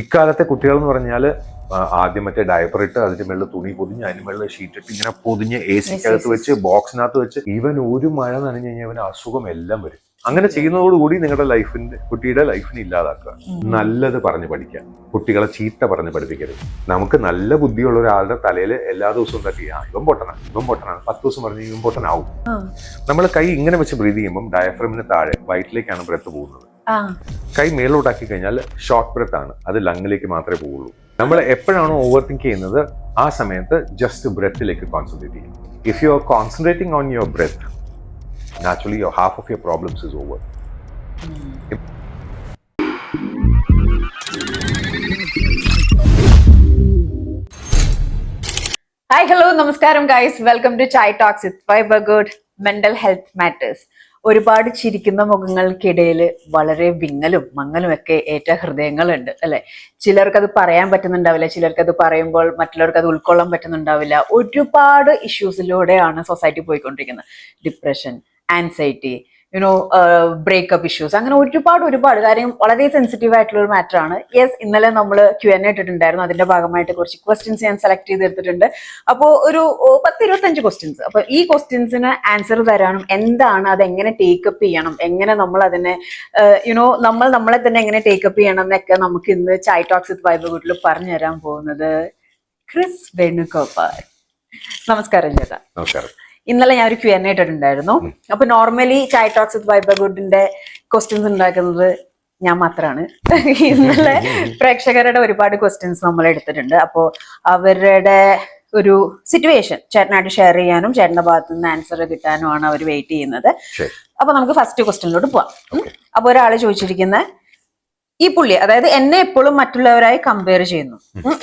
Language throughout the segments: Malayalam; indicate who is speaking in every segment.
Speaker 1: ഇക്കാലത്തെ കുട്ടികൾ എന്ന് പറഞ്ഞാൽ ആദ്യം മറ്റേ ഡയപ്പർ ഇട്ട് അതിന്റെ മേളിൽ തുണി പൊതിഞ്ഞ് അതിന് മേളിൽ ഷീറ്റ് ഇട്ട് ഇങ്ങനെ പൊതിഞ്ഞ് എ സിക്കകത്ത് വെച്ച് ബോക്സിനകത്ത് വെച്ച് ഈവൻ ഒരു മഴ നനഞ്ഞു കഴിഞ്ഞാൽ അവന് അസുഖം എല്ലാം വരും. അങ്ങനെ ചെയ്യുന്നതോടുകൂടി നിങ്ങളുടെ ലൈഫിന്റെ കുട്ടിയുടെ ലൈഫിനെ ഇല്ലാതാക്കുക. നല്ലത് പറഞ്ഞു പഠിക്കുക. കുട്ടികളെ ചീത്ത പറഞ്ഞ് പഠിപ്പിക്കരുത്. നമുക്ക് നല്ല ബുദ്ധിയുള്ള ഒരാളുടെ തലയിൽ എല്ലാ ദിവസവും തട്ടി ആ ഇവൻ പൊട്ടനാണ് ഇവൻ പൊട്ടനാണ് പത്ത് ദിവസം പറഞ്ഞ് ഇവൻ പൊട്ടനാവും. നമ്മൾ കൈ ഇങ്ങനെ വെച്ച് ബ്രീത് ചെയ്യുമ്പോൾ ഡയഫ്രമിന് താഴെ വയറ്റിലേക്കാണ് ബ്രത്ത് പോകുന്നത്. കൈ മേലോട്ടാക്കി കഴിഞ്ഞാൽ ഷോർട്ട് ബ്രത്ത് ആണ്. അത് ലങ്ങിലേക്ക് മാത്രമേ പോവുള്ളൂ. നമ്മൾ എപ്പോഴാണോ ഓവർ തിങ്ക് ചെയ്യുന്നത് ആ സമയത്ത് ജസ്റ്റ് ബ്രെത്തിലേക്ക് കോൺസെൻട്രേറ്റ് ചെയ്യും. If you are concentrating on your breath naturally your half of your problems is over
Speaker 2: hi hello നമസ്കാരം guys welcome to chai talks with fibre good mental health matters ഒരുപാട് ചിരിക്കുന്ന മുഖങ്ങൾക്കിടയിൽ വളരെ വിങ്ങലും മങ്ങലും ഒക്കെ ഏറ്റ ഹൃദയങ്ങളുണ്ട് അല്ലെ? ചിലർക്ക് അത് പറയാൻ പറ്റുന്നുണ്ടാവില്ല ചിലർക്ക് അത് പറയുമ്പോൾ മറ്റുള്ളവർക്ക് അത് ഉൾക്കൊള്ളാൻ പറ്റുന്നുണ്ടാവില്ല. ഒരുപാട് ഇഷ്യൂസിലൂടെയാണ് സൊസൈറ്റി പോയിക്കൊണ്ടിരിക്കുന്നത്. Depression anxiety you know breakup issues അങ്ങനെ ഒരുപാട് ഒരുപാട് കാര്യം വളരെ സെൻസിറ്റീവ് ആയിട്ടുള്ള ഒരു മാറ്റർ ആണ്. യെസ് ഇന്നലെ നമ്മൾ ക്യു എൻ ഇട്ടിട്ടുണ്ടായിരുന്നു. അതിന്റെ ഭാഗമായിട്ട് കുറച്ച് ക്വസ്റ്റ്യൻസ് ഞാൻ സെലക്ട് ചെയ്തെടുത്തിട്ടുണ്ട് അപ്പോൾ ഒരു പത്ത് ഇരുപത്തഞ്ച് ക്വസ്റ്റ്യൻസ് അപ്പൊ ഈ ക്വസ്റ്റ്യൻസിന് ആൻസർ തരാനും എന്താണ് അത് എങ്ങനെ ടേക്കപ്പ് ചെയ്യണം? എങ്ങനെ നമ്മൾ അതിനെ യുനോ നമ്മൾ നമ്മളെ തന്നെ എങ്ങനെ ടേക്കപ്പ് ചെയ്യണം എന്നൊക്കെ നമുക്ക് ഇന്ന് ചായ് ടോക്സ് വിത്ത് വൈബ് വീട്ടിൽ പറഞ്ഞു തരാൻ പോകുന്നത് ക്രിസ് വേണുഗോപാൽ. നമസ്കാരം ചേട്ടാ.
Speaker 1: നമസ്കാരം.
Speaker 2: ഇന്നലെ ഞാൻ ഒരു ക്യു എൻ ഇട്ടിട്ടുണ്ടായിരുന്നു അപ്പൊ നോർമലി ചായ് ടോക്സ് വിത്ത് വൈബ ഗുഡിന്റെ ക്വസ്റ്റ്യൻസ് ഉണ്ടാക്കുന്നത് ഞാൻ മാത്രമാണ് ഇന്നലെ പ്രേക്ഷകരുടെ ഒരുപാട് ക്വസ്റ്റ്യൻസ് നമ്മൾ എടുത്തിട്ടുണ്ട്. അപ്പോൾ അവരുടെ ഒരു സിറ്റുവേഷൻ ചേട്ടനായിട്ട് ഷെയർ ചെയ്യാനും ചേട്ടന്റെ ഭാഗത്ത് നിന്ന് ആൻസർ കിട്ടാനുമാണ് അവർ വെയിറ്റ് ചെയ്യുന്നത്. അപ്പൊ നമുക്ക് ഫസ്റ്റ് ക്വസ്റ്റ്യനിലോട്ട് പോവാം. അപ്പൊ ഒരാൾ ചോദിച്ചിരിക്കുന്ന ഈ പുള്ളി അതായത് എന്നെ എപ്പോഴും മറ്റുള്ളവരായി കമ്പയർ ചെയ്യുന്നു.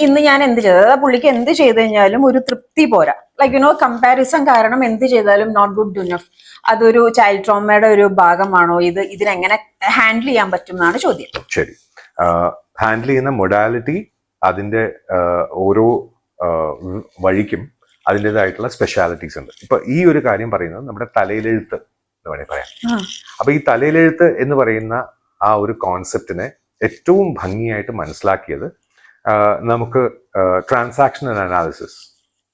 Speaker 2: ഇന്ന് ഞാൻ എന്ത് ചെയ്തത് അതായത് ആ പുള്ളിക്ക് എന്ത് ചെയ്തു കഴിഞ്ഞാലും ഒരു തൃപ്തി പോരാ. ലൈക്ക് യുനോ കമ്പാരിസൺ കാരണം എന്ത് ചെയ്താലും നോട്ട് ഗുഡ് ഡു നഫ് അതൊരു ചൈൽഡ് ട്രോമയുടെ ഒരു ഭാഗമാണോ? ഇത് ഇതിനെങ്ങനെ ഹാൻഡിൽ ചെയ്യാൻ പറ്റും എന്നാണ് ചോദ്യം.
Speaker 1: ശരി. ഹാൻഡിൽ ചെയ്യുന്ന മൊഡാലിറ്റി അതിന്റെ ഓരോ വഴിക്കും അതിന്റെതായിട്ടുള്ള സ്പെഷ്യാലിറ്റീസ് ഉണ്ട്. ഇപ്പൊ ഈ ഒരു കാര്യം പറയുന്നത് നമ്മുടെ തലയിലെഴുത്ത് എന്ന് വേണമെങ്കിൽ പറയാം. അപ്പൊ ഈ തലയിലെഴുത്ത് എന്ന് പറയുന്ന ആ ഒരു കോൺസെപ്റ്റിനെ ഏറ്റവും ഭംഗിയായിട്ട് മനസ്സിലാക്കിയത് നമുക്ക് ട്രാൻസാക്ഷണൽ അനാലിസിസ്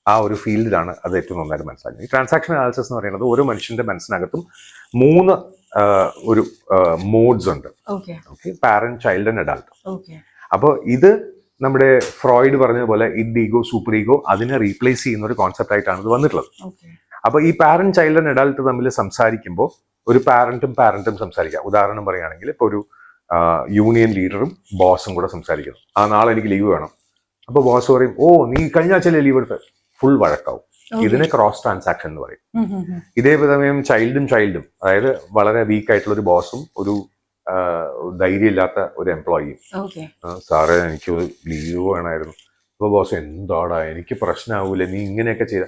Speaker 1: ആ ഒരു ഫീൽഡിലാണ് അത് ഏറ്റവും നന്നായിട്ട് മനസ്സിലാക്കുന്നത് ഈ ട്രാൻസാക്ഷൻ അനാലിസിസ് എന്ന് പറയുന്നത് ഒരു മനുഷ്യന്റെ മനസ്സിനകത്തും മൂന്ന് ഒരു മോഡ്സ് ഉണ്ട്.
Speaker 2: Okay.
Speaker 1: Parent child and adult അപ്പോൾ ഇത് നമ്മുടെ ഫ്രോയിഡ് പറഞ്ഞതുപോലെ ഇഡ് ഈഗോ സൂപ്പർ ഈഗോ അതിനെ റീപ്ലേസ് ചെയ്യുന്ന ഒരു കോൺസെപ്റ്റ് ആയിട്ടാണ് ഇത് വന്നിട്ടുള്ളത്. അപ്പോൾ ഈ പാരന്റ് ചൈൽഡ് ആൻഡ് അഡൾട്ട് തമ്മിൽ സംസാരിക്കുമ്പോൾ ഒരു പാരന്റും പാരന്റും സംസാരിക്കാം. ഉദാഹരണം പറയുകയാണെങ്കിൽ ഇപ്പോൾ ഒരു യൂണിയൻ ലീഡറും ബോസും കൂടെ സംസാരിക്കുന്നു. ആ നാളെ എനിക്ക് ലീവ് വേണം. അപ്പോൾ ബോസ് പറയും ഓ നീ കഴിഞ്ഞ ആഴ്ചയിലെ ലീവ് എടുത്ത് ഫുൾ വഴക്കാവും. ഇതിനെ ക്രോസ് ട്രാൻസാക്ഷൻ എന്ന് പറയും. ഇതേ സമയം ചൈൽഡും ചൈൽഡും അതായത് വളരെ വീക്ക് ആയിട്ടുള്ള ഒരു ബോസും ഒരു ധൈര്യമില്ലാത്ത ഒരു എംപ്ലോയിയും സാറേ എനിക്ക് ലീവ് വേണമായിരുന്നു. അപ്പൊ ബോസ് എന്താടാ എനിക്ക് പ്രശ്നമാവൂല നീ ഇങ്ങനെയൊക്കെ ചെയ്ത.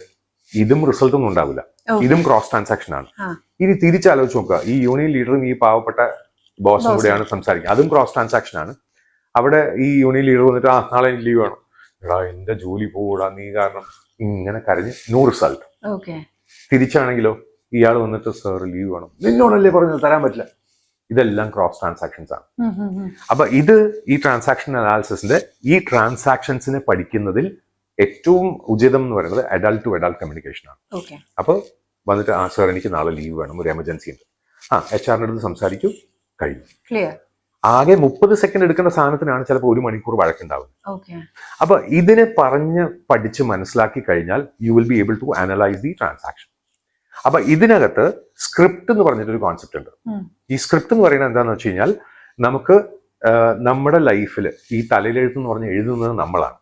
Speaker 1: ഇതും റിസൾട്ട് ഒന്നും ഉണ്ടാവില്ല. ഇതും ക്രോസ് ട്രാൻസാക്ഷൻ ആണ്. ഇനി തിരിച്ചാലോചിച്ച് നോക്കുക. ഈ യൂണിയൻ ലീഡറും ഈ പാവപ്പെട്ട ബോസും. കൂടെയാണ് സംസാരിക്കുക അതും ക്രോസ് ട്രാൻസാക്ഷൻ ആണ്. അവിടെ ഈ യൂണിയൻ ലീഡർ വന്നിട്ട് ആ നാളെ ലീവ് വേണം. എടാ എന്റെ ജോലി പോകൂടാ നീ കാരണം. ഇങ്ങനെ കരഞ്ഞ് നോ റിസൾട്ട് തിരിച്ചാണെങ്കിലോ ഇയാൾ വന്നിട്ട് സർ ലീവ് വേണം. നിന്നോടല്ലേ പറഞ്ഞു തരാൻ പറ്റില്ല. ഇതെല്ലാം ക്രോസ് ട്രാൻസാക്ഷൻസ് ആണ്. അപ്പൊ ഇത് ഈ ട്രാൻസാക്ഷൻ അനാലിസിന്റെ ഈ ട്രാൻസാക്ഷൻസിനെ പഠിക്കുന്നതിൽ ഏറ്റവും ഉചിതം എന്ന് പറയുന്നത് അഡൾട്ട് ടു അഡൾട്ട് കമ്മ്യൂണിക്കേഷൻ ആണ്.
Speaker 2: അപ്പൊ
Speaker 1: അപ്പോൾ വന്നിട്ട് ആ സർ എനിക്ക് നാളെ ലീവ് വേണം. ഒരു എമർജൻസി ഉണ്ട്. ആ എച്ച് ആറിന്റെ അടുത്ത് സംസാരിക്കൂ
Speaker 2: ക്ലിയർ
Speaker 1: ആകെ മുപ്പത് സെക്കൻഡ് എടുക്കുന്ന സാധനത്തിനാണ് ചിലപ്പോൾ ഒരു മണിക്കൂർ വഴക്കുണ്ടാവുന്നത് അപ്പൊ ഇതിനെ പറഞ്ഞ് പഠിച്ച് മനസ്സിലാക്കി കഴിഞ്ഞാൽ you will be able to analyse the transaction അപ്പൊ ഇതിനകത്ത് സ്ക്രിപ്റ്റ് എന്ന് പറഞ്ഞിട്ടൊരു കോൺസെപ്റ്റ് ഉണ്ട്. ഈ സ്ക്രിപ്റ്റ് എന്ന് പറയുന്നത് എന്താണെന്ന് വെച്ച് കഴിഞ്ഞാൽ നമുക്ക് നമ്മുടെ ലൈഫിൽ ഈ തലയിലെഴുത്ത് എന്ന് പറഞ്ഞ് എഴുതുന്നത് നമ്മളാണ്.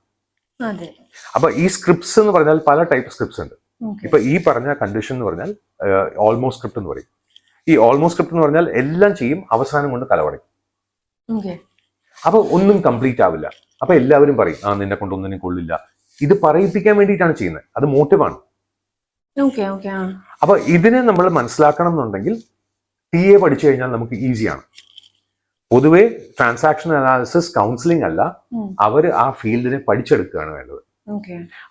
Speaker 1: അപ്പൊ ഈ സ്ക്രിപ്റ്റ്സ് എന്ന് പറഞ്ഞാൽ പല ടൈപ്പ് സ്ക്രിപ്റ്റ്സ് ഉണ്ട്. ഇപ്പൊ ഈ പറഞ്ഞ കണ്ടീഷൻ എന്ന് പറഞ്ഞാൽ ഓൾമോസ്റ്റ് സ്ക്രിപ്റ്റ് എന്ന് പറയും. ഈ ഓൾമോസ്റ്റ് സ്ക്രിപ്റ്റ് എന്ന് പറഞ്ഞാൽ എല്ലാം ചെയ്യും അവസാനം കൊണ്ട്
Speaker 2: തലവടക്കും
Speaker 1: അപ്പൊ ഒന്നും കംപ്ലീറ്റ് ആവില്ല. അപ്പൊ എല്ലാവരും പറയും ആ നിന്നെ കൊണ്ട് ഒന്നിനും കൊള്ളില്ല. ഇത് പറയിപ്പിക്കാൻ വേണ്ടിയിട്ടാണ് ചെയ്യുന്നത്. അത് മോട്ടീവാണ് അപ്പൊ ഇതിനെ നമ്മൾ മനസ്സിലാക്കണം എന്നുണ്ടെങ്കിൽ ടി എ പഠിച്ചു കഴിഞ്ഞാൽ നമുക്ക് ഈസിയാണ്. പൊതുവെ ട്രാൻസാക്ഷൻ അനാലിസിസ് കൗൺസിലിംഗ് അല്ല
Speaker 2: അവർ
Speaker 1: അവർ ആ ഫീൽഡിനെ പഠിച്ചെടുക്കുകയാണ് വേണ്ടത്.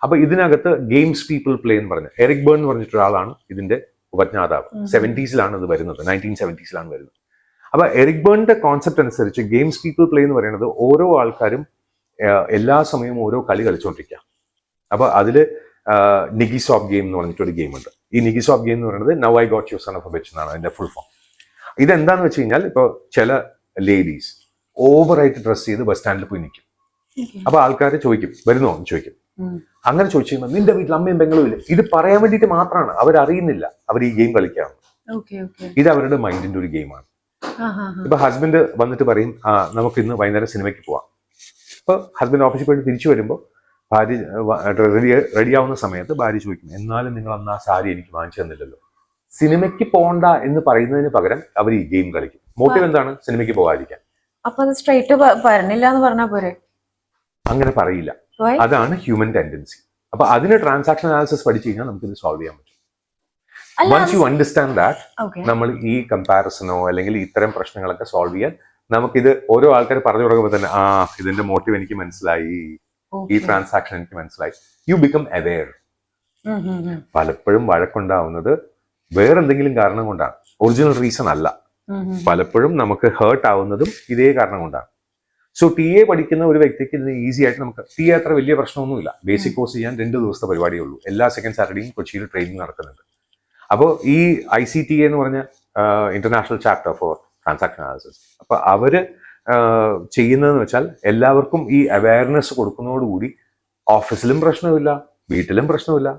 Speaker 1: അപ്പൊ ഇതിനകത്ത് ഗെയിംസ് പീപ്പിൾ പ്ലേ എന്ന് പറഞ്ഞ എറിക് ബേൺ എന്ന് പറഞ്ഞിട്ടൊരാളാണ് ഇതിന്റെ ഉപജ്ഞാതാവ്. സെവന്റീസിലാണ് ഇത് വരുന്നത്. നയന്റീൻ സെവന്റീസിലാണ് വരുന്നത്. അപ്പൊ എറിക് ബേണിന്റെ കോൺസെപ്റ്റ് അനുസരിച്ച് ഗെയിംസ് പീപ്പിൾ പ്ലേ എന്ന് പറയുന്നത് ഓരോ ആൾക്കാരും എല്ലാ സമയവും ഓരോ കളി കളിച്ചുകൊണ്ടിരിക്കുക അപ്പൊ അതിൽ നിഗിസോപ്പ് ഗെയിം എന്ന് പറഞ്ഞിട്ടൊരു ഗെയിം ഉണ്ട്. ഈ നിഗി നിഗിസോപ്പ് ഗെയിം എന്ന് പറയുന്നത് now I got you son of bitch എന്നാണ് അതിന്റെ ഫുൾ ഫോം ഇതെന്താന്ന് വെച്ച് കഴിഞ്ഞാൽ ഇപ്പോൾ ചില ലേഡീസ് ഓവറായിട്ട് ഡ്രസ് ചെയ്ത് ബസ് സ്റ്റാൻഡിൽ പോയി നിൽക്കും അപ്പൊ ആൾക്കാർ ചോദിക്കും വരുന്നോ? എന്ന് ചോദിക്കും. അങ്ങനെ ചോദിച്ചു കഴിയുമ്പോൾ നിന്റെ വീട്ടിൽ അമ്മയും പെങ്ങളും ഇല്ല? ഇത് പറയാൻ വേണ്ടിയിട്ട് മാത്രമാണ് അവരറിയുന്നില്ല. അവർ ഈ ഗെയിം കളിക്കാം
Speaker 2: ഓക്കെ ഓക്കെ
Speaker 1: ഇത് അവരുടെ മൈൻഡിന്റെ ഒരു ഗെയിമാണ് ഇപ്പൊ ഹസ്ബൻഡ് വന്നിട്ട് പറയും ആ നമുക്ക് ഇന്ന് വൈകുന്നേരം സിനിമയ്ക്ക് പോവാം. ഇപ്പൊ ഹസ്ബൻഡ് ഓഫീസിൽ പോയിട്ട് തിരിച്ചു വരുമ്പോൾ ഭാര്യ റെഡി റെഡി ആവുന്ന സമയത്ത് ഭാര്യ ചോദിക്കും എന്നാലും നിങ്ങൾ അന്ന് ആ സാരി എനിക്ക് വാങ്ങിച്ചു തന്നില്ലല്ലോ. സിനിമയ്ക്ക് പോകണ്ട എന്ന് പറയുന്നതിന് പകരം അവർ ഈ ഗെയിം കളിക്കും. മോട്ടീവ് എന്താണ്? സിനിമയ്ക്ക് പോകാതിരിക്കാൻ.
Speaker 2: അപ്പൊ അത് സ്ട്രൈറ്റ് പറഞ്ഞില്ല എന്ന് പറഞ്ഞാ പോരെ?
Speaker 1: അങ്ങനെ പറയില്ല? അതാണ് ഹ്യൂമൻ ടെൻഡൻസി അപ്പൊ അതിന് ട്രാൻസാക്ഷൻ അനാലിസിസ് പഠിച്ചു കഴിഞ്ഞാൽ നമുക്ക് ഇത് സോൾവ് ചെയ്യാൻ പറ്റും. വൺസ് യു അണ്ടർസ്റ്റാൻഡ് ദാറ്റ് നമ്മൾ ഈ കമ്പാരിസണോ അല്ലെങ്കിൽ ഇത്തരം പ്രശ്നങ്ങളൊക്കെ സോൾവ് ചെയ്യാൻ നമുക്കിത് ഓരോ ആൾക്കാർ പറഞ്ഞു തുടങ്ങുമ്പോൾ തന്നെ ആ ഇതിന്റെ മോട്ടീവ് എനിക്ക് മനസ്സിലായി. ഈ ട്രാൻസാക്ഷൻ എനിക്ക് മനസ്സിലായി. യു ബിക്കം അവെയർ പലപ്പോഴും വഴക്കുണ്ടാവുന്നത് വേറെന്തെങ്കിലും കാരണം കൊണ്ടാണ്. ഒറിജിനൽ റീസൺ അല്ല. പലപ്പോഴും നമുക്ക് ഹേർട്ട് ആവുന്നതും ഇതേ കാരണം കൊണ്ടാണ്. സോ ടി എ പഠിക്കുന്ന ഒരു വ്യക്തിക്ക് ഇത് ഈസി ആയിട്ട് നമുക്ക് ടി എ അത്ര വലിയ പ്രശ്നമൊന്നുമില്ല. ബേസിക് കോഴ്സ് ചെയ്യാൻ രണ്ട് ദിവസത്തെ പരിപാടിയേ ഉള്ളൂ എല്ലാ സെക്കൻഡ് സാറ്റർഡേയും കൊച്ചിയിൽ ട്രെയിനിങ് നടക്കുന്നുണ്ട്. അപ്പോൾ ഈ ഐ സി ടി എന്ന് പറഞ്ഞ international chapter for transaction analysis അപ്പോൾ അവർ ചെയ്യുന്നതെന്ന് വെച്ചാൽ എല്ലാവർക്കും ഈ അവയർനെസ് കൊടുക്കുന്നതോടുകൂടി ഓഫീസിലും പ്രശ്നമില്ല വീട്ടിലും പ്രശ്നമില്ല.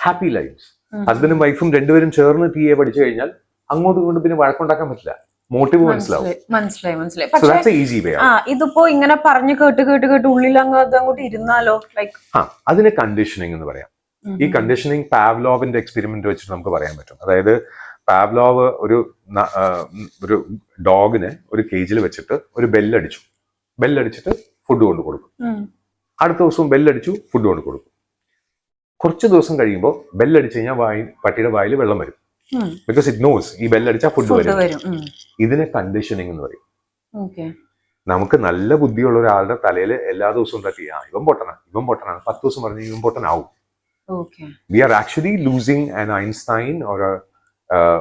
Speaker 1: ഹാപ്പി ലൈഫ് ഹസ്ബൻഡും വൈഫും രണ്ടുപേരും ചേർന്ന് ടി എ പഠിച്ചു കഴിഞ്ഞാൽ അങ്ങോട്ടും ഇങ്ങോട്ടും പിന്നെ വഴക്കുണ്ടാക്കാൻ പറ്റില്ല. മോട്ടീവ് മനസ്സിലാവും.
Speaker 2: മനസ്സിലായി മനസ്സിലായി
Speaker 1: സോ
Speaker 2: പക്ഷെ
Speaker 1: ദാറ്റ്സ് ഈസി വേ
Speaker 2: ആ ഇതിപ്പോ ഇങ്ങനെ പറഞ്ഞു കേട്ട് കേട്ട് കേട്ട് ഉള്ളിൽ അങ്ങ് അത് അങ്ങോട്ട് ഇരുന്നാലോ? ലൈക്ക്
Speaker 1: ആ അതിന് കണ്ടീഷനിങ് എന്ന് പറയാം. ഈ കണ്ടീഷനിങ് പാവ്ലോവിന്റെ എക്സ്പെരിമെന്റ് വെച്ചിട്ട് നമുക്ക് പറയാൻ പറ്റും. അതായത് പാവ്ലോവ് ഒരു ഒരു ഡോഗിനെ ഒരു കേജിൽ വെച്ചിട്ട് ഒരു ബെല്ലടിച്ചു ബെല്ലടിച്ചിട്ട് ഫുഡ് കൊണ്ട് കൊടുക്കും. അടുത്ത ദിവസവും ബെല്ലടിച്ചു ഫുഡ് കൊണ്ട് കൊടുക്കും. കുറച്ച് ദിവസം കഴിയുമ്പോൾ ബെല്ലടിച്ചു കഴിഞ്ഞാൽ വായി പട്ടിയുടെ വായിൽ വെള്ളം വരും. ബിക്കോസ് ഇറ്റ് നോസ് ഈ ബെല്ലടിച്ചാൽ ഫുഡ് വരും. ഇതിനെ കണ്ടീഷനിങ് എന്ന് പറയും. നമുക്ക് നല്ല ബുദ്ധിയുള്ള ഒരാളുടെ തലയിൽ എല്ലാ ദിവസവും തട്ടി ആ ഇവൻ പൊട്ടനാ ഇവൻ പൊട്ടനാണ് പത്ത് ദിവസം പറഞ്ഞ് ഇവൻ പൊട്ടനാവും. We are actually losing an Einstein ഒരു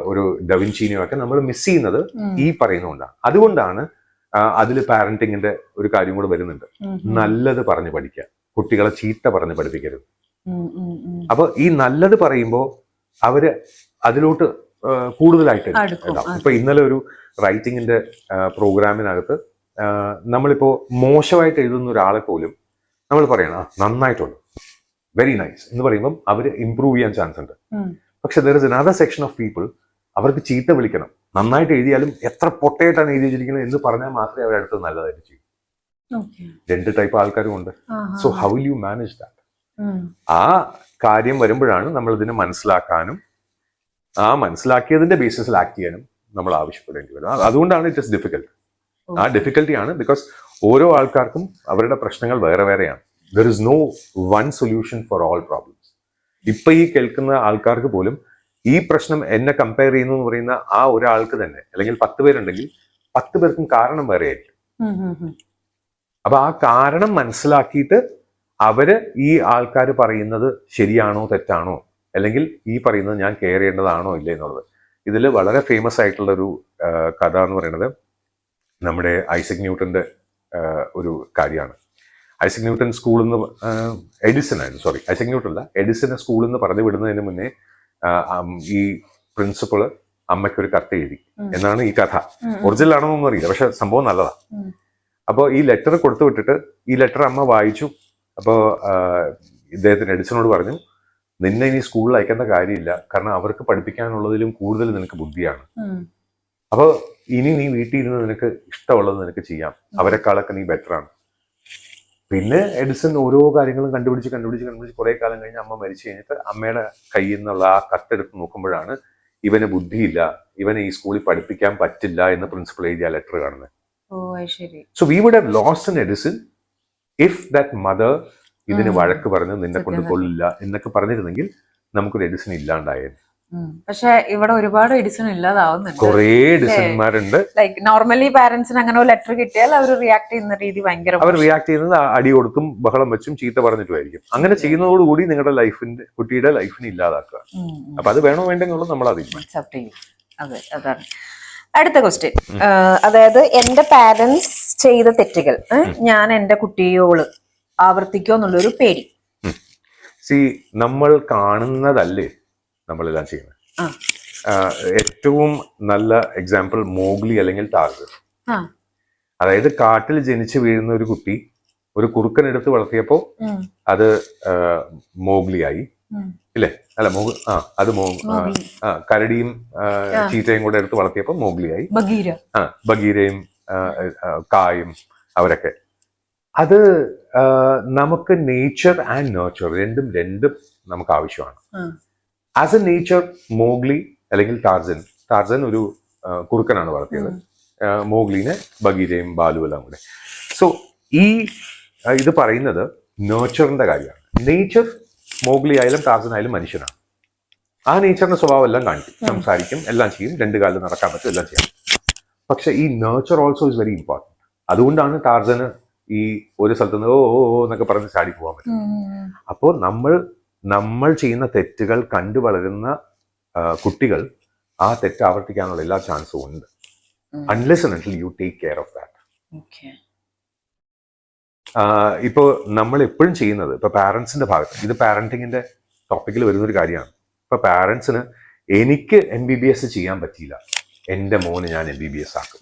Speaker 1: ഒരു ഡവിൻചീനിയോ ഒക്കെ നമ്മൾ മിസ് ചെയ്യുന്നത് ഈ പറയുന്നതുകൊണ്ടാണ്. അതുകൊണ്ടാണ് അതിൽ പാരന്റിങ്ങിന്റെ ഒരു കാര്യം കൂടെ വരുന്നുണ്ട്. നല്ലത് പറഞ്ഞ് പഠിക്കുക കുട്ടികളെ ചീത്ത പറഞ്ഞ് പഠിപ്പിക്കരുത്. അപ്പൊ ഈ നല്ലത് പറയുമ്പോൾ അവർ അതിലോട്ട് കൂടുതലായിട്ട്. ഇപ്പൊ ഇന്നലെ ഒരു റൈറ്റിങ്ങിന്റെ പ്രോഗ്രാമിനകത്ത് നമ്മളിപ്പോ മോശമായിട്ട് എഴുതുന്ന ഒരാളെ പോലും നമ്മൾ പറയണം "ആ, നന്നായിട്ടുണ്ട്. വെരി നൈസ് എന്ന് പറയുമ്പം അവർ ഇമ്പ്രൂവ് ചെയ്യാൻ ചാൻസ് ഉണ്ട്. പക്ഷെ there is another section of people അവർക്ക് ചീത്ത വിളിക്കണം. നന്നായിട്ട് എഴുതിയാലും എത്ര പൊട്ടയായിട്ടാണ് എഴുതി വെച്ചിരിക്കുന്നത് എന്ന് പറഞ്ഞാൽ മാത്രമേ അവരടുത്ത് നല്ലതായിട്ട് ചെയ്യൂ. രണ്ട് ടൈപ്പ് ആൾക്കാരും ഉണ്ട്. So how will you manage that ആ കാര്യം വരുമ്പോഴാണ് നമ്മൾ ഇതിനെ മനസ്സിലാക്കാനും ആ മനസ്സിലാക്കിയതിന്റെ ബേസിസിൽ ആക്ട് ചെയ്യാനും നമ്മൾ ആവശ്യപ്പെടേണ്ടി വരും. അതുകൊണ്ടാണ് ഇറ്റ് ഇസ് ഡിഫിക്കൽട്ട് ആ ഡിഫിക്കൽട്ടിയാണ് ബിക്കോസ് ഓരോ ആൾക്കാർക്കും അവരുടെ പ്രശ്നങ്ങൾ വേറെ വേറെയാണ്. There is no one solution for all problems ഇപ്പൊ ഈ കേൾക്കുന്ന ആൾക്കാർക്ക് പോലും ഈ പ്രശ്നം എന്നെ കമ്പയർ ചെയ്യുന്നു എന്ന് പറയുന്ന ആ ഒരാൾക്ക് തന്നെ അല്ലെങ്കിൽ പത്ത് പേരുണ്ടെങ്കിൽ പത്ത് പേർക്കും കാരണം വേറെ ആയിരിക്കും. അപ്പൊ ആ കാരണം മനസ്സിലാക്കിയിട്ട് അവർ ഈ ആൾക്കാർ പറയുന്നത് ശരിയാണോ തെറ്റാണോ അല്ലെങ്കിൽ ഈ പറയുന്നത് ഞാൻ കെയർ ചെയ്യേണ്ടതാണോ ഇല്ലേ എന്നുള്ളത്. ഇതിൽ വളരെ ഫേമസ് ആയിട്ടുള്ള ഒരു കഥ എന്ന് പറയുന്നത് നമ്മുടെ ഐസക് ന്യൂട്ടന്റെ ഒരു കാര്യമാണ്. ഐസക് ന്യൂട്ടൻ സ്കൂളിൽ നിന്ന് എഡിസൺ ആയിരുന്നു സോറി ഐസക് ന്യൂട്ടൻ അല്ല എഡിസനെ സ്കൂളിൽ നിന്ന് പറഞ്ഞു വിടുന്നതിന് മുന്നേ ഈ പ്രിൻസിപ്പൾ അമ്മയ്ക്ക് ഒരു കത്ത് എഴുതി. എന്നാണ് ഈ കഥ. ഒറിജിനൽ ആണോന്നൊന്നും അറിയില്ല പക്ഷെ സംഭവം നല്ലതാ. അപ്പോൾ ഈ ലെറ്റർ കൊടുത്തു വിട്ടിട്ട് ഈ ലെറ്റർ അമ്മ വായിച്ചു. അപ്പോൾ ഇദ്ദേഹത്തിന് എഡിസനോട് പറഞ്ഞു നിന്നെ ഇനി സ്കൂളിൽ അയക്കേണ്ട കാര്യമില്ല. കാരണം അവർക്ക് പഠിപ്പിക്കാനുള്ളതിലും കൂടുതൽ നിനക്ക് ബുദ്ധിയാണ്. അപ്പോൾ ഇനി നീ വീട്ടിൽ ഇരുന്ന് നിനക്ക് ഇഷ്ടമുള്ളത് നിനക്ക് ചെയ്യാം. അവരെക്കാളൊക്കെ നീ ബെറ്റർ ആണ്. പിന്നെ എഡിസൺ ഓരോ കാര്യങ്ങളും കണ്ടുപിടിച്ച് കണ്ടുപിടിച്ച് കണ്ടുപിടിച്ച് കുറെ കാലം കഴിഞ്ഞ് അമ്മ മരിച്ചു കഴിഞ്ഞിട്ട് അമ്മയുടെ കയ്യിൽ നിന്നുള്ള ആ കത്തെടുത്ത് നോക്കുമ്പോഴാണ് ഇവന് ബുദ്ധിയില്ല. ഇവനെ ഈ സ്കൂളിൽ പഠിപ്പിക്കാൻ പറ്റില്ല എന്ന് പ്രിൻസിപ്പൾ എഴുതിയ ലെറ്റർ കാണുന്നത്. So we would have lost an Edison if that mother ഇതിന്. വഴക്ക് പറഞ്ഞ് നിന്നെ കൊണ്ട് കൊള്ളില്ല എന്നൊക്കെ പറഞ്ഞിരുന്നെങ്കിൽ നമുക്കൊരു എഡിസൺ ഇല്ലാണ്ടായത്
Speaker 2: പക്ഷെ ഇവിടെ ഒരുപാട് എഡിസൺ ഇല്ലാതാവുന്നുണ്ട്.
Speaker 1: കുറേ എഡിസൺമാരുണ്ട്.
Speaker 2: ലൈക്ക് നോർമലി പാരന്റ്സിന് അങ്ങനെ ഒരു ലെറ്റർ കിട്ടിയാൽ അവർ റിയാക്ട് ചെയ്യുന്ന രീതി ഭയങ്കര
Speaker 1: അവർ റിയാക്ട് ചെയ്യുന്നത് അടി കൊടുത്തും ബഹളം വെച്ചും ചീത്ത പറഞ്ഞിട്ടുമായിരിക്കും. അങ്ങനെ ചെയ്യുന്നതോടുകൂടി നിങ്ങളുടെ ലൈഫിന്റെ കുട്ടിയുടെ ലൈഫിനെ ഇല്ലാതാക്കുക. അപ്പൊ അത് വേണോ വേണ്ടെന്നുള്ളത് നമ്മൾ.
Speaker 2: അതെ അതാണ്. അടുത്ത ക്വസ്റ്റ്യൻ അതായത് എന്റെ പാരന്റ്സ് ചെയ്ത തെറ്റുകൾ. ഞാൻ എന്റെ കുട്ടിയോൾ ആവർത്തിക്കോ എന്നുള്ളൊരു പേടി.
Speaker 1: സി നമ്മൾ കാണുന്നതല്ലേ നമ്മളെല്ലാം ചെയ്യുന്നത്. ഏറ്റവും നല്ല എക്സാമ്പിൾ മോഗ്ലി അല്ലെങ്കിൽ ടാർഗർ. അതായത് കാട്ടിൽ ജനിച്ചു വീഴുന്ന ഒരു കുട്ടി ഒരു കുറുക്കൻ എടുത്ത്
Speaker 2: വളർത്തിയപ്പോ
Speaker 1: അത് മോഗ്ലി മോഗ്ലിയായി
Speaker 2: അല്ലേ
Speaker 1: ഇല്ലേ? അല്ല മോഗ് ആ അത് മോ ആ, കരടിയും ചീറ്റയും കൂടെ എടുത്ത് വളർത്തിയപ്പോൾ മോഗ്ലിയായി
Speaker 2: ബഗീര.
Speaker 1: ആ ബഗീരയും കായും അവരൊക്കെ. അത് നമുക്ക് നേച്ചർ ആൻഡ് നേച്ചർ രണ്ടും രണ്ടും നമുക്ക് ആവശ്യമാണ്. ആസ് എ നേച്ചർ മോഗ്ലി അല്ലെങ്കിൽ ടാർസൻ ടാർസൻ ഒരു കുറുക്കനാണ് വളർത്തിയത്. മോഗ്ലിനെ ബഗീരയും ബാലു എല്ലാം കൂടെ. സോ ഈ ഇത് പറയുന്നത് നേച്ചറിന്റെ കാര്യമാണ്. നേച്ചർ മോഗ്ലി ആയാലും ടാർസൻ ആയാലും മനുഷ്യനാണ്. ആ നേച്ചറിന്റെ സ്വഭാവം എല്ലാം കാണിക്കും. സംസാരിക്കും എല്ലാം ചെയ്യും. രണ്ട് കാലം നടക്കാൻ പറ്റും എല്ലാം ചെയ്യാം. പക്ഷെ ഈ nature also is very important അതുകൊണ്ടാണ് ടാർസന് ഈ ഒരു സ്ഥലത്ത് നിന്ന് ഓ ഓ എന്നൊക്കെ പറഞ്ഞ് ചാടി പോകാൻ പറ്റും. അപ്പോൾ നമ്മൾ നമ്മൾ ചെയ്യുന്ന തെറ്റുകൾ കണ്ടു വളരുന്ന കുട്ടികൾ ആ തെറ്റ് ആവർത്തിക്കാനുള്ള എല്ലാ ചാൻസും ഉണ്ട്. Unless you take care of that. ഇപ്പോൾ നമ്മൾ എപ്പോഴും ചെയ്യുന്നത് ഇപ്പൊ പാരന്റ്സിന്റെ ഭാഗത്ത് ഇത് പാരന്റിങ്ങിന്റെ ടോപ്പിക്കിൽ വരുന്ന ഒരു കാര്യമാണ്. ഇപ്പൊ പാരന്റ്സിന് എനിക്ക് എം ബി ബി എസ് ചെയ്യാൻ പറ്റിയില്ല. എന്റെ മോന് ഞാൻ എം ബി ബി എസ് ആക്കും.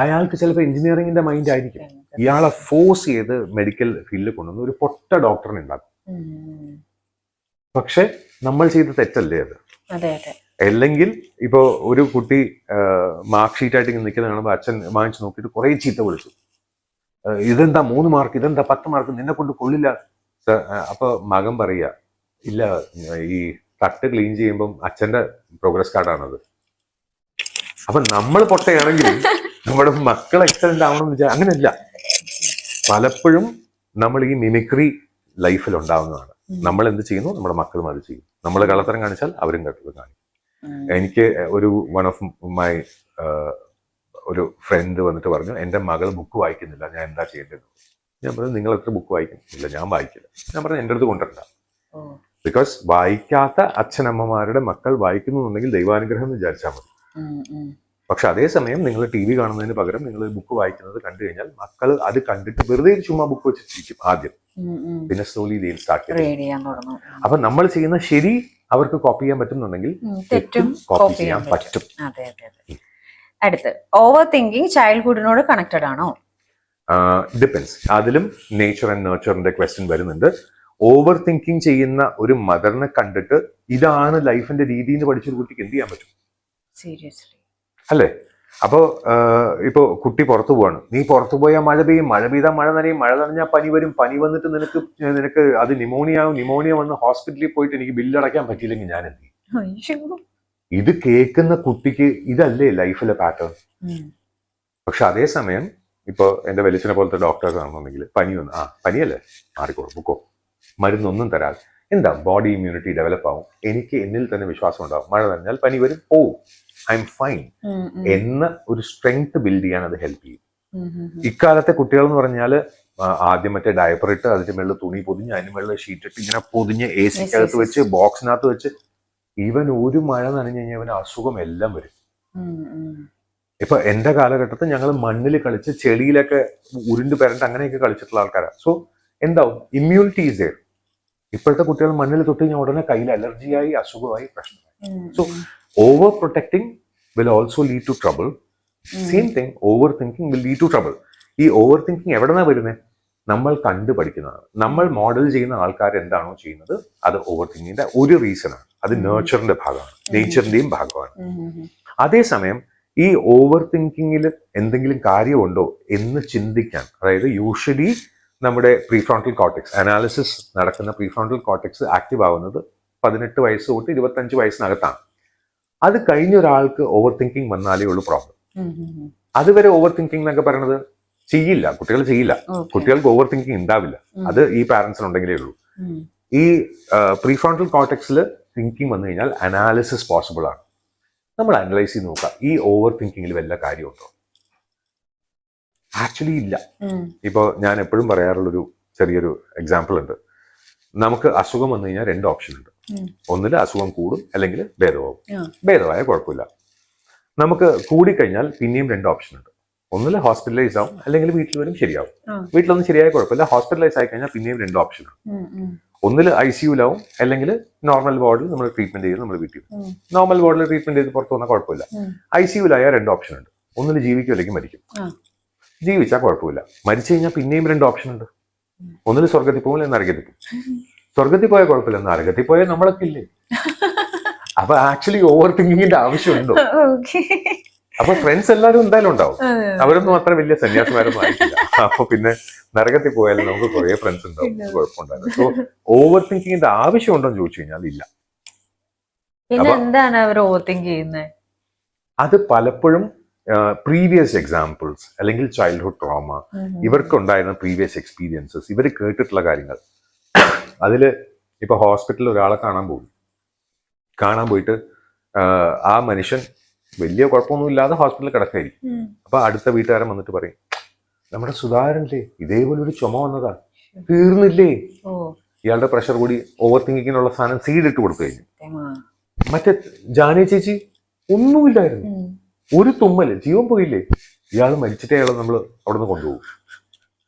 Speaker 1: അയാൾക്ക് ചിലപ്പോൾ എഞ്ചിനീയറിംഗിന്റെ മൈൻഡ് ആയിരിക്കും. ഇയാളെ ഫോഴ്സ് ചെയ്ത് മെഡിക്കൽ ഫീൽഡിൽ കൊണ്ടുവന്ന് ഒരു പൊട്ട ഡോക്ടറിനെ ഉണ്ടാക്കും. പക്ഷെ നമ്മൾ ചെയ്ത തെറ്റല്ലേ അത്? അല്ലെങ്കിൽ ഇപ്പോൾ ഒരു കുട്ടി മാർക്ക് ഷീറ്റായിട്ട് ഇങ്ങനെ നിൽക്കുന്ന കാണുമ്പോൾ അച്ഛൻ വാങ്ങിച്ചു നോക്കിയിട്ട് കുറേ ചീത്ത വിളിച്ചു. ഇതെന്താ മൂന്ന് മാർക്ക് ഇതെന്താ പത്ത് മാർക്ക് നിന്നെ കൊണ്ട് കൊള്ളില്ല. അപ്പൊ മകൻ പറയുക ഇല്ല ഈ തട്ട് ക്ലീൻ ചെയ്യുമ്പം അച്ഛന്റെ പ്രോഗ്രസ് കാർഡാണത് അപ്പൊ നമ്മൾ പൊട്ടയാണെങ്കിൽ നമ്മുടെ മക്കൾ എക്സലന്റ് ആവണം എന്ന് വെച്ചാൽ അങ്ങനെയല്ല. പലപ്പോഴും നമ്മൾ ഈ മിമിക്രി ലൈഫിൽ ഉണ്ടാവുന്നതാണ്. നമ്മൾ എന്ത് ചെയ്യുന്നു? നമ്മുടെ മക്കളും അത് ചെയ്യും. നമ്മൾ കള്ളത്തരം കാണിച്ചാൽ അവരും കള്ളത്തരം കാണിക്കും. എനിക്ക് ഒരു വൺ ഓഫ് മൈ ഒരു ഫ്രണ്ട് വന്നിട്ട് പറഞ്ഞു എന്റെ മകൾ ബുക്ക് വായിക്കുന്നില്ല. ഞാൻ എന്താ ചെയ്യേണ്ടത്? ഞാൻ പറഞ്ഞു നിങ്ങൾ എത്ര ബുക്ക് വായിക്കും ഇല്ല ഞാൻ വായിക്കില്ല. ഞാൻ പറഞ്ഞു എന്റെ അടുത്ത് കൊണ്ടുവരണ്ട. ബിക്കോസ് വായിക്കാത്ത അച്ഛനമ്മമാരുടെ മക്കൾ വായിക്കുന്നുണ്ടെങ്കിൽ ദൈവാനുഗ്രഹം എന്ന് വിചാരിച്ചാൽ മതി. പക്ഷെ അതേസമയം നിങ്ങൾ ടി വി കാണുന്നതിന് പകരം നിങ്ങൾ ബുക്ക് വായിക്കുന്നത് കണ്ടു കഴിഞ്ഞാൽ മക്കൾ അത് കണ്ടിട്ട് വെറുതെ ചുമ്മാ ബുക്ക് വെച്ചിരിക്കും ആദ്യം. പിന്നെ സ്ലോലി ഇതിൽ സ്റ്റാർട്ട് ചെയ്യും. അപ്പൊ നമ്മൾ ചെയ്യുന്ന ശരി അവർക്ക് കോപ്പി ചെയ്യാൻ പറ്റുന്നുണ്ടെങ്കിൽ
Speaker 2: തെറ്റും
Speaker 1: കോപ്പി ചെയ്യാൻ പറ്റും.
Speaker 2: അടുത്ത് ഓവർ തിങ്കിങ് ചൈൽഡ്ഹുഡിനോട് കണക്റ്റഡ് ആണോ
Speaker 1: ഡിപ്പെൻസ് അതിലും നേച്ചർ ആൻഡ് നേച്ചറിന്റെ ക്വസ്റ്റ്യൻ വരുന്നുണ്ട്. ഓവർ തിങ്കിങ് ചെയ്യുന്ന ഒരു മദറിനെ കണ്ടിട്ട് ഇതാണ് ലൈഫിന്റെ രീതി എന്ന് പഠിച്ചൊരു കുട്ടിക്ക് എന്ത് ചെയ്യാൻ പറ്റും?
Speaker 2: സീരിയസ്ലി
Speaker 1: അല്ലേ? അപ്പോ ആഹ്, ഇപ്പോ കുട്ടി പുറത്തു പോവാണ്. നീ പുറത്തു പോയാൽ മഴ പെയ്യും മഴ പെയ്താൽ മഴ നനയും മഴ നനഞ്ഞാൽ പനി വരും. പനി വന്നിട്ട് നിനക്ക് നിനക്ക് അത് ന്യൂമോണിയ ആവും. ന്യൂമോണിയ വന്ന് ഹോസ്പിറ്റലിൽ പോയിട്ട് എനിക്ക് ബില്ലടയ്ക്കാൻ പറ്റിയില്ലെങ്കിൽ ഞാൻ എന്ത് ഇത് കേൾക്കുന്ന കുട്ടിക്ക് ഇതല്ലേ ലൈഫിലെ പാറ്റേൺ പക്ഷെ അതേസമയം ഇപ്പൊ എന്റെ വെളിച്ചിനെ പോലത്തെ ഡോക്ടർ ആണെന്നുണ്ടെങ്കിൽ പനി വന്നു ആ പനിയല്ലേ? മാറിക്കോളൂ പൊക്കോ. മരുന്നൊന്നും തരാതെ. എന്താ ബോഡി ഇമ്മ്യൂണിറ്റി ഡെവലപ്പ് ആവും? എനിക്ക് എന്നിൽ തന്നെ വിശ്വാസം ഉണ്ടാവും. മഴ നനഞ്ഞാൽ പനി വരും. ഓ ഐ എം ഫൈൻ എന്ന ഒരു സ്ട്രെങ്ത് ബിൽഡ് ചെയ്യാൻ അത് ഹെൽപ്പ് ചെയ്യും. ഇക്കാലത്തെ കുട്ടികൾ എന്ന് പറഞ്ഞാൽ ആദ്യം മറ്റേ ഡയപ്പർ ഇട്ട് അതിന്റെ മേളിൽ തുണി പൊതിഞ്ഞ് അതിന് മേളിൽ ഷീറ്റ് ഇട്ട് ഇങ്ങനെ പൊതിഞ്ഞ് എ സിക്കകത്ത് വെച്ച് ബോക്സിനകത്ത് വെച്ച് ഈവൻ ഒരു മഴ നനഞ്ഞു കഴിഞ്ഞാൽ അവന് അസുഖം എല്ലാം വരും. ഇപ്പൊ എന്റെ കാലഘട്ടത്തിൽ ഞങ്ങൾ മണ്ണിൽ കളിച്ച് ചെളിയിലൊക്കെ ഉരുണ്ട് പെരണ്ട് അങ്ങനെയൊക്കെ കളിച്ചിട്ടുള്ള ആൾക്കാരാണ് സോ എന്താവും? ഇമ്മ്യൂണിറ്റി ഈസ് ഇപ്പോഴത്തെ കുട്ടികൾ മണ്ണിൽ തൊട്ട് കഴിഞ്ഞാൽ ഉടനെ കയ്യിൽ അലർജിയായി അസുഖമായി പ്രശ്നമായി. So over protecting will also lead to trouble same thing over thinking will lead to trouble ഈ ഓവർ തിങ്കിങ് എവിടെന്നാ വരുന്നത് നമ്മൾ കണ്ടു പഠിക്കുന്നതാണ്. നമ്മൾ മോഡൽ ചെയ്യുന്ന ആൾക്കാർ എന്താണോ ചെയ്യുന്നത്? അത് ഓവർ തിങ്കിങ്ങിന്റെ ഒരു റീസണാണ് അത് നേച്ചറിന്റെ ഭാഗമാണ്. നേച്ചറിന്റെയും ഭാഗമാണ്. അതേസമയം ഈ ഓവർ തിങ്കിങ്ങിൽ എന്തെങ്കിലും കാര്യമുണ്ടോ എന്ന് ചിന്തിക്കാൻ അതായത് യൂഷ്വലി നമ്മുടെ പ്രീഫ്രോണ്ടൽ കോർട്ടിക്സ് അനാലിസിസ് നടക്കുന്ന പ്രീഫ്രോണ്ടൽ കോർട്ടിക്സ് ആക്റ്റീവ് ആവുന്നത് പതിനെട്ട് വയസ്സ് തൊട്ട് ഇരുപത്തഞ്ച് വയസ്സിനകത്താണ്. അത് കഴിഞ്ഞ ഒരാൾക്ക് ഓവർ തിങ്കിങ് വന്നാലേ ഉള്ളൂ പ്രോബ്ലം അതുവരെ ഓവർ തിങ്കിങ് എന്നൊക്കെ പറയുന്നത് ചെയ്യില്ല കുട്ടികൾ ചെയ്യില്ല. കുട്ടികൾക്ക് ഓവർ തിങ്കിങ് ഉണ്ടാവില്ല അത് ഈ പാരന്റ്സിനുണ്ടെങ്കിലേ ഉള്ളൂ. ഈ പ്രീഫ്രോണ്ടൽ കോർട്ടക്സിൽ തിങ്കിങ് വന്നു കഴിഞ്ഞാൽ അനാലിസിസ് പോസിബിൾ ആണ്. നമ്മൾ അനലൈസ് ചെയ്ത് നോക്കാം. ഈ ഓവർ തിങ്കിങ്ങിൽ വല്ല കാര്യമുണ്ടോ? ആക്ച്വലി ഇല്ല. ഇപ്പോൾ ഞാൻ എപ്പോഴും പറയാറുള്ളൊരു ചെറിയൊരു എക്സാമ്പിൾ ഉണ്ട്. നമുക്ക് അസുഖം വന്നു കഴിഞ്ഞാൽ രണ്ട് ഓപ്ഷൻ ഉണ്ട്. ഒന്നിൽ അസുഖം കൂടും അല്ലെങ്കിൽ ഭേദമാവും. ഭേദമായ കുഴപ്പമില്ല. നമുക്ക് കൂടിക്കഴിഞ്ഞാൽ പിന്നെയും രണ്ട് ഓപ്ഷൻ ഉണ്ട്. ഒന്നിൽ ഹോസ്പിറ്റലൈസ് ആവും അല്ലെങ്കിൽ വീട്ടിൽ വരും ശരിയാവും. വീട്ടിലൊന്നും ശരിയായ കുഴപ്പമില്ല. ഹോസ്പിറ്റലൈസ് ആയി കഴിഞ്ഞാൽ പിന്നെയും രണ്ട് ഓപ്ഷൻ ഉണ്ട്. ഒന്നിൽ ഐ സിയുലാവും അല്ലെങ്കിൽ നോർമൽ വാർഡിൽ നമ്മൾ ട്രീറ്റ്മെന്റ് ചെയ്ത് നമ്മൾ വീട്ടിൽ നോർമൽ വാർഡിൽ ട്രീറ്റ്മെന്റ് ചെയ്ത് പുറത്തു വന്നാൽ കുഴപ്പമില്ല. ഐ സിയുലായ രണ്ട് ഓപ്ഷൻ ഉണ്ട്. ഒന്നിൽ ജീവിക്കും അല്ലെങ്കിൽ മരിക്കും. ജീവിച്ചാൽ കുഴപ്പമില്ല. മരിച്ചു കഴിഞ്ഞാൽ പിന്നെയും രണ്ട് ഓപ്ഷൻ ഉണ്ട്. ഒന്നിൽ സ്വർഗത്തിൽ പോകും അല്ലെങ്കിൽ നരകത്തിൽ പോകും സ്വർഗത്തിൽ പോയാൽ കുഴപ്പമില്ല നരകത്തിൽ പോയാൽ നമ്മളൊക്കെ ഇല്ലേ? അപ്പൊ ആക്ച്വലി ഓവർ തിങ്കിങ്ങിന്റെ ആവശ്യമുണ്ടോ. അപ്പൊ ഫ്രണ്ട്സ് എല്ലാവരും എന്തായാലും ഉണ്ടാവും. അവരൊന്നും അത്ര വലിയ സന്യാസിമാരൊന്നും ആയിട്ടില്ല. അപ്പൊ പിന്നെ നരകത്തിൽ പോയാലും നമുക്ക് കുറെ ഫ്രണ്ട്സ് ഉണ്ടാവും. കുഴപ്പമുണ്ടായിരുന്നു സോ ഓവർ തിങ്കിങ്ങിന്റെ ആവശ്യമുണ്ടോ എന്ന് ചോദിച്ചു കഴിഞ്ഞാൽ ഇല്ല.
Speaker 2: പിന്നെ എന്താണ് അവർ ഓവർ തിങ്ക് ചെയ്യുന്നത്
Speaker 1: അത് പലപ്പോഴും പ്രീവിയസ് എക്സാമ്പിൾസ് അല്ലെങ്കിൽ ചൈൽഡ്ഹുഡ് ട്രോമ ഇവർക്കുണ്ടായിരുന്ന പ്രീവിയസ് എക്സ്പീരിയൻസസ് ഇവർ കേട്ടിട്ടുള്ള കാര്യങ്ങൾ. അതിൽ ഇപ്പൊ ഹോസ്പിറ്റലിൽ ഒരാളെ കാണാൻ പോകും കാണാൻ പോയിട്ട് ആ, മനുഷ്യൻ വലിയ കുഴപ്പമൊന്നും ഇല്ലാതെ ഹോസ്പിറ്റലിൽ കിടക്കായിരിക്കും. അപ്പൊ അടുത്ത വീട്ടുകാരൻ വന്നിട്ട് പറയും നമ്മുടെ സുധാകരനില്ലേ ഇതേപോലെ ഒരു ചുമ വന്നതാ. തീർന്നില്ലേ? ഇയാളുടെ പ്രഷർ കൂടി ഓവർ തിങ്കിങ്ങിനുള്ള സാധനം സീഡ് ഇട്ട് കൊടുത്തു കഴിഞ്ഞു. മറ്റേ ജാനി ചേച്ചി ഒന്നുമില്ലായിരുന്നു. ഒരു തുമ്മൽ ജീവൻ പോയില്ലേ? ഇയാൾ മരിച്ചിട്ടേ അയാൾ നമ്മൾ അവിടുന്ന് കൊണ്ടുപോകും.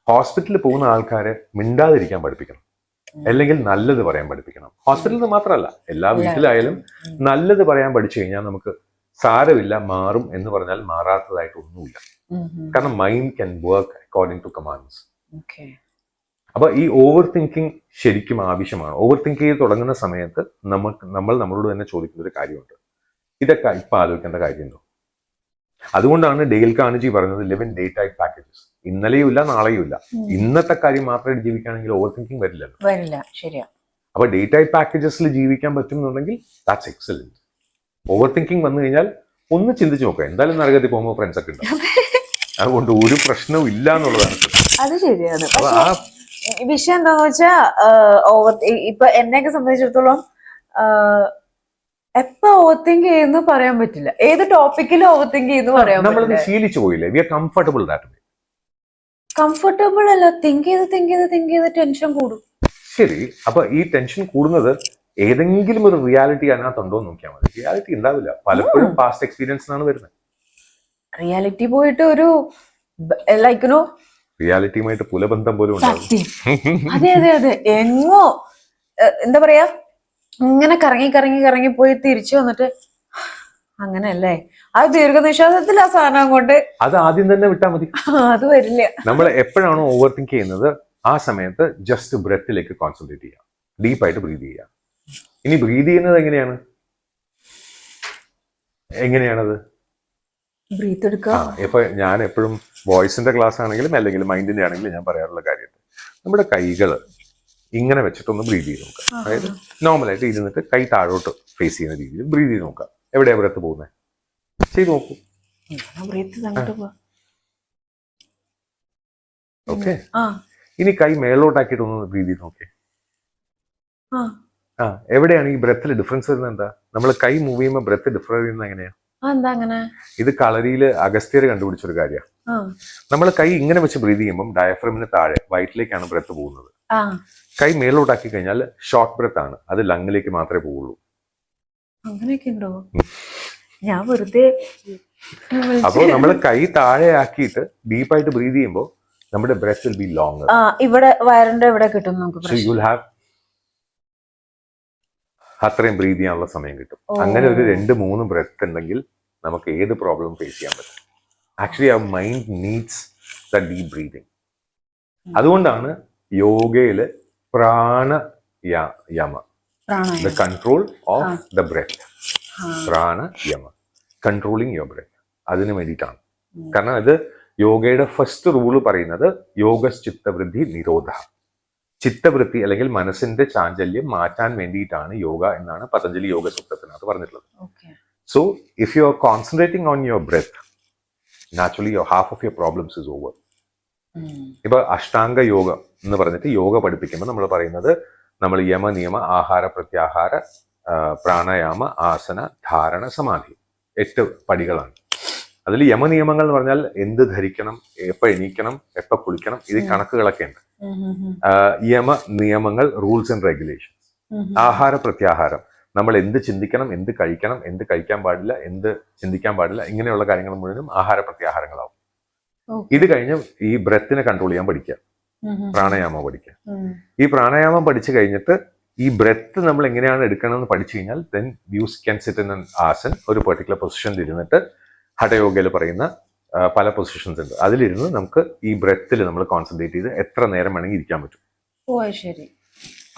Speaker 1: ഹോസ്പിറ്റലിൽ പോകുന്ന ആൾക്കാരെ മിണ്ടാതിരിക്കാൻ പഠിപ്പിക്കണം. അല്ലെങ്കിൽ നല്ലത് പറയാൻ പഠിപ്പിക്കണം. ഹോസ്പിറ്റലിൽ നിന്ന് മാത്രമല്ല എല്ലാ വീട്ടിലായാലും. നല്ലത് പറയാൻ പഠിച്ചു കഴിഞ്ഞാൽ നമുക്ക് സാരമില്ല മാറും എന്ന് പറഞ്ഞാൽ മാറാത്തതായിട്ട് ഒന്നുമില്ല. കാരണം mind can work according to commands. അപ്പൊ ഈ ഓവർ തിങ്കിങ് ശരിക്കും ആവശ്യമാണ്. ഓവർ തിങ്ക് ചെയ്ത് തുടങ്ങുന്ന സമയത്ത് നമുക്ക് നമ്മൾ നമ്മളോട് തന്നെ ചോദിക്കുന്ന ഒരു കാര്യമുണ്ട്. ഇതൊക്കെ ഇപ്പൊ ആലോചിക്കേണ്ട കാര്യമുണ്ടോ? അതുകൊണ്ടാണ് ഡെയിൽ കാണിജി പറഞ്ഞത് live in day type packages ഇന്നലെയും ഇല്ല നാളെയും ഇല്ല. ഇന്നത്തെ കാര്യം മാത്രമായിട്ട് ജീവിക്കുകയാണെങ്കിൽ ഓവർ തിങ്കിങ് വരില്ലല്ലോ.
Speaker 2: വരില്ല ശരിയാ.
Speaker 1: അപ്പൊ ഡേ ടൈപ്പ് പാക്കേജസിൽ ജീവിക്കാൻ പറ്റുന്നുണ്ടെങ്കിൽ ദാറ്റ്സ് എക്സലന്റ് ഓവർ തിങ്കിങ് വന്നു കഴിഞ്ഞാൽ ഒന്ന് ചിന്തിച്ചു നോക്കാം. എന്തായാലും നരകത്തിൽ പോകുമ്പോൾ ഫ്രണ്ട്സ് ഒക്കെ ഉണ്ടാവും അതുകൊണ്ട് ഒരു പ്രശ്നവും ഇല്ല എന്നുള്ളതാണ്
Speaker 2: അത് ശരിയാണ്.
Speaker 1: ആ
Speaker 2: വിഷയം എന്താന്ന് വെച്ചാൽ ഓവർ ഇപ്പൊ എന്നെയൊക്കെ സംബന്ധിച്ചിടത്തോളം എപ്പോ ഓവർ തിങ്ക് ചെയ്യുന്നു പറയാൻ പറ്റില്ല. ഏത് ടോപ്പിക്കിലും ഓവർ തിങ്ക് ചെയ്യുന്നു പറയാൻ നമ്മൾ
Speaker 1: ശീലിച്ചു പോയില്ലേ? We are comfortable that way
Speaker 2: comfortable അല്ല. തിങ്ക് ചെയ്ത് തിങ്ക് ചെയ്ത് തിങ്ക് ചെയ്ത് ടെൻഷൻ കൂടും.
Speaker 1: ശരി. അപ്പൊ ഈ ടെൻഷൻ കൂടുന്നത് ഏതെങ്കിലും ഒരു റിയാലിറ്റി അതിനകത്തുണ്ടോ നോക്കിയാൽ മതി. റിയാലിറ്റി ഉണ്ടാവില്ല. പലപ്പോഴും പാസ്റ്റ് എക്സ്പീരിയൻസ് ആണ് വരുന്നത്.
Speaker 2: റിയാലിറ്റി പോയിട്ട് ഒരു ലൈക്കിനോ
Speaker 1: റിയാലിറ്റിയുമായിട്ട് പുലബന്ധം പോലും
Speaker 2: അതെ അതെ അതെ. എങ്ങോ എന്താ പറയാ? ഇങ്ങനെ കറങ്ങി കറങ്ങി കറങ്ങി പോയി തിരിച്ചു വന്നിട്ട് അങ്ങനെയല്ലേ? ആ ദീർഘനിശ്വാസത്തിൽ ആ സാധനം കൊണ്ട്
Speaker 1: അത് ആദ്യം തന്നെ വിട്ടാൽ മതി.
Speaker 2: അത് വരില്ല.
Speaker 1: നമ്മൾ എപ്പോഴാണോ ഓവർ തിങ്ക് ചെയ്യുന്നത് ആ സമയത്ത് ജസ്റ്റ് ബ്രെത്തിലേക്ക് കോൺസെൻട്രേറ്റ് ചെയ്യാം. ഡീപ്പായിട്ട് ബ്രീത് ചെയ്യാം. ഇനി ബ്രീത് ചെയ്യുന്നത് എങ്ങനെയാണ്? എങ്ങനെയാണത്?
Speaker 2: ബ്രീത്ത് എടുക്കുക
Speaker 1: ഇപ്പൊ ഞാൻ എപ്പോഴും വോയിസിന്റെ ക്ലാസ് ആണെങ്കിലും അല്ലെങ്കിൽ മൈൻഡിന്റെ ആണെങ്കിലും ഞാൻ പറയാറുള്ള കാര്യമുണ്ട് നമ്മുടെ കൈകൾ ഇങ്ങനെ വെച്ചിട്ടൊന്ന് ബ്രീത് ചെയ്ത് നോക്കുക. അതായത് നോർമലായിട്ട് ഇരുന്നിട്ട് കൈ താഴോട്ട് ഫേസ് ചെയ്യുന്ന രീതിയിൽ ബ്രീത് ചെയ്ത് നോക്കുക. എവിടെയാ ബ്രത്ത് പോകുന്നത് ചെയ്ത് നോക്കൂ. ഓക്കെ ഇനി കൈ മേലോട്ടാക്കിയിട്ടൊന്ന് ബ്രീത് ചെയ്ത് നോക്കേ
Speaker 2: ആ.
Speaker 1: എവിടെയാണ് ഈ ബ്രത്തിൽ ഡിഫറൻസ് വരുന്നത് എന്താ? നമ്മൾ കൈ മൂവ് ചെയ്യുമ്പോൾ ബ്രത്ത് ഡിഫർ ചെയ്യുന്നത് ഇത് കളരിയിൽ അഗസ്ത്യർ കണ്ടുപിടിച്ചൊരു കാര്യമാണ് നമ്മൾ കൈ ഇങ്ങനെ വെച്ച് ബ്രീത് ചെയ്യുമ്പോൾ ഡയഫ്രമിന് താഴെ വയറ്റിലേക്കാണ് ബ്രത്ത് പോകുന്നത്. കൈ മേലോട്ടാക്കി കഴിഞ്ഞാൽ ഷോർട്ട് ബ്രത്ത് ആണ്. അത് ലങ്ങിലേക്ക് മാത്രമേ പോവുള്ളൂ
Speaker 2: അങ്ങനെയൊക്കെ ഉണ്ടോ ഞാൻ വെറുതെ
Speaker 1: അപ്പോൾ നമ്മൾ കൈ താഴെ ആക്കിയിട്ട് ഡീപ്പായിട്ട് ബ്രീത് ചെയ്യുമ്പോൾ നമ്മുടെ ബ്രത്ത് വിൽ ബി ലോങ്
Speaker 2: ഇവിടെ വയറിന്റെ ഇവിടെ കിട്ടും നമുക്ക്.
Speaker 1: യു വിൽ ഹാവ് അത്രയും ബ്രീത് ചെയ്യാനുള്ള സമയം കിട്ടും. അങ്ങനെ ഒരു രണ്ട് മൂന്ന് ബ്രെത്ത് ഉണ്ടെങ്കിൽ നമുക്ക് ഏത് പ്രോബ്ലം ഫേസ് ചെയ്യാൻ പറ്റും? ആക്ച്വലി ആ mind needs the deep breathing അതുകൊണ്ടാണ് യോഗയിൽ pranayama. The control of the breath. Pranayama controlling your breath അതിന് വേണ്ടിയിട്ടാണ്. കാരണം ഇത് യോഗയുടെ ഫസ്റ്റ് റൂൾ പറയുന്നത് യോഗ ചിത്തവൃദ്ധി നിരോധ. ചിത്തവൃത്തി അല്ലെങ്കിൽ മനസ്സിന്റെ ചാഞ്ചല്യം മാറ്റാൻ വേണ്ടിയിട്ടാണ് യോഗ എന്നാണ് പതഞ്ജലി യോഗ സൂത്രത്തിനകത്ത് പറഞ്ഞിട്ടുള്ളത്. So if you are concentrating on your breath naturally your half of your problems is over. ഇപ്പൊ അഷ്ടാംഗ യോഗ എന്ന് പറഞ്ഞിട്ട് യോഗ പഠിപ്പിക്കുമ്പോൾ നമ്മൾ പറയുന്നത് നമ്മൾ യമ നിയമ ആഹാര പ്രത്യാഹാര പ്രാണായാമ ആസന ധാരണ സമാധി. എട്ട് പടികളാണ്. അതിൽ യമനിയമങ്ങൾ എന്ന് പറഞ്ഞാൽ എന്ത് ധരിക്കണം എപ്പോൾ എണീക്കണം എപ്പോൾ കുളിക്കണം ഇത് കണക്കുകളൊക്കെ ഉണ്ട്. യമ നിയമങ്ങൾ റൂൾസ് ആൻഡ് റെഗുലേഷൻ
Speaker 2: ഉം, ഉം.
Speaker 1: ആഹാര പ്രത്യാഹാരം. നമ്മൾ എന്ത് ചിന്തിക്കണം എന്ത് കഴിക്കണം എന്ത് കഴിക്കാൻ പാടില്ല എന്ത് ചിന്തിക്കാൻ പാടില്ല ഇങ്ങനെയുള്ള കാര്യങ്ങൾ മുഴുവനും ആഹാര പ്രത്യാഹാരങ്ങളാവും. ഇത് കഴിഞ്ഞ് ഈ ബ്രത്തിനെ കൺട്രോൾ ചെയ്യാൻ പഠിക്കുക. പ്രാണായാമം പഠിക്കുക. ഈ പ്രാണായാമം പഠിച്ചു കഴിഞ്ഞിട്ട് ഈ ബ്രെത്ത് നമ്മൾ എങ്ങനെയാണ് എടുക്കണമെന്ന് പഠിച്ചു കഴിഞ്ഞാൽ then you can sit in asan ഒരു പെർട്ടിക്കുലർ പൊസിഷനിൽ ഇരുന്നിട്ട് ഹഠയോഗയിൽ പറയുന്ന പല പൊസിഷൻസ് ഉണ്ട്. അതിലിരുന്ന് നമുക്ക് ഈ ബ്രെത്തിൽ നമ്മൾ കോൺസെൻട്രേറ്റ് ചെയ്ത് എത്ര നേരം വേണമെങ്കിൽ ഇരിക്കാൻ പറ്റും.
Speaker 2: ഓ ശരി.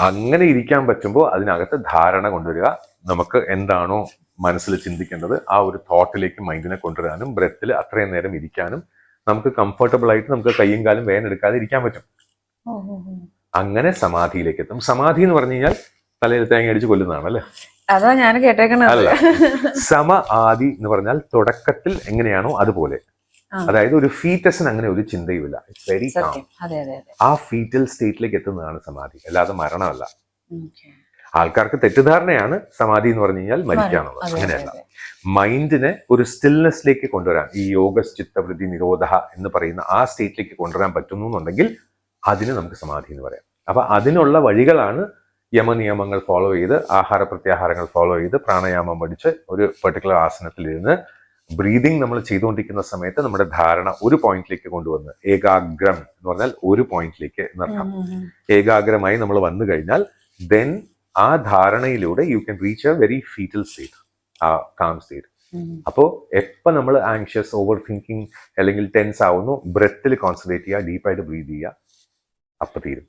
Speaker 1: അങ്ങനെ ഇരിക്കാൻ പറ്റുമ്പോൾ അതിനകത്ത് ധാരണ കൊണ്ടുവരിക. നമുക്ക് എന്താണോ മനസ്സിൽ ചിന്തിക്കേണ്ടത്. ആ ഒരു തോട്ടിലേക്ക് മൈൻഡിനെ കൊണ്ടുവരാനും ബ്രെത്തിൽ അത്രയും നേരം ഇരിക്കാനും നമുക്ക് കംഫർട്ടബിൾ ആയിട്ട് നമുക്ക് കയ്യും കാലും വേദന എടുക്കാതെ ഇരിക്കാൻ പറ്റും. അങ്ങനെ സമാധിയിലേക്ക് എത്തും. സമാധി എന്ന് പറഞ്ഞു കഴിഞ്ഞാൽ തലയിൽ തേങ്ങ അടിച്ച് കൊല്ലുന്നതാണ് അല്ലേ
Speaker 2: അതാ ഞാൻ കേട്ടേക്കണ
Speaker 1: അല്ല. സമ ആദി എന്ന് പറഞ്ഞാൽ തുടക്കത്തിൽ എങ്ങനെയാണോ അതുപോലെ. അതായത് ഒരു ഫീറ്റസിന് അങ്ങനെ ഒരു ചിന്തയുമില്ല. ഇറ്റ്സ് വെരി കാം ആ ഫീറ്റൽ സ്റ്റേറ്റിലേക്ക് എത്തുന്നതാണ് സമാധി. അല്ലാതെ മരണമല്ല. ആൾക്കാർക്ക് തെറ്റിദ്ധാരണയാണ് സമാധി എന്ന് പറഞ്ഞു കഴിഞ്ഞാൽ മരിക്കാന്നുള്ളത്
Speaker 2: അതെ,
Speaker 1: അങ്ങനെയല്ല. മൈൻഡിനെ ഒരു സ്റ്റിൽനെസ്സിലേക്ക് കൊണ്ടുവരാൻ ഈ യോഗ ചിത്തവൃത്തി നിരോധ എന്ന് പറയുന്ന ആ സ്റ്റേറ്റിലേക്ക് കൊണ്ടുവരാൻ പറ്റുന്നു എന്നുണ്ടെങ്കിൽ അതിന് നമുക്ക് സമാധി എന്ന് പറയാം. അപ്പൊ അതിനുള്ള വഴികളാണ് യമനിയമങ്ങൾ ഫോളോ ചെയ്ത് ആഹാര പ്രത്യാഹാരങ്ങൾ ഫോളോ ചെയ്ത് പ്രാണായാമം പഠിച്ച് ഒരു പെർട്ടിക്കുലർ ആസനത്തിലിരുന്ന് ബ്രീതിങ് നമ്മൾ ചെയ്തുകൊണ്ടിരിക്കുന്ന സമയത്ത് നമ്മുടെ ധാരണ ഒരു പോയിന്റിലേക്ക് കൊണ്ടുവന്ന് ഏകാഗ്രം എന്ന് പറഞ്ഞാൽ ഒരു പോയിന്റിലേക്ക് എന്നർത്ഥം. ഏകാഗ്രമായി നമ്മൾ വന്നു കഴിഞ്ഞാൽ ദെൻ ആ ധാരണയിലൂടെ you can reach a very fetal state ആ കാം സ്റ്റേറ്റ്
Speaker 2: അപ്പോ
Speaker 1: അപ്പോൾ എപ്പോൾ നമ്മൾ ആങ്ഷ്യസ് ഓവർ തിങ്കിങ് അല്ലെങ്കിൽ ടെൻസ് ആവുന്നു ബ്രെത്തിൽ കോൺസെൻട്രേറ്റ് ചെയ്യുക ഡീപ്പായിട്ട് ബ്രീത് ചെയ്യുക അപ്പം തീരും.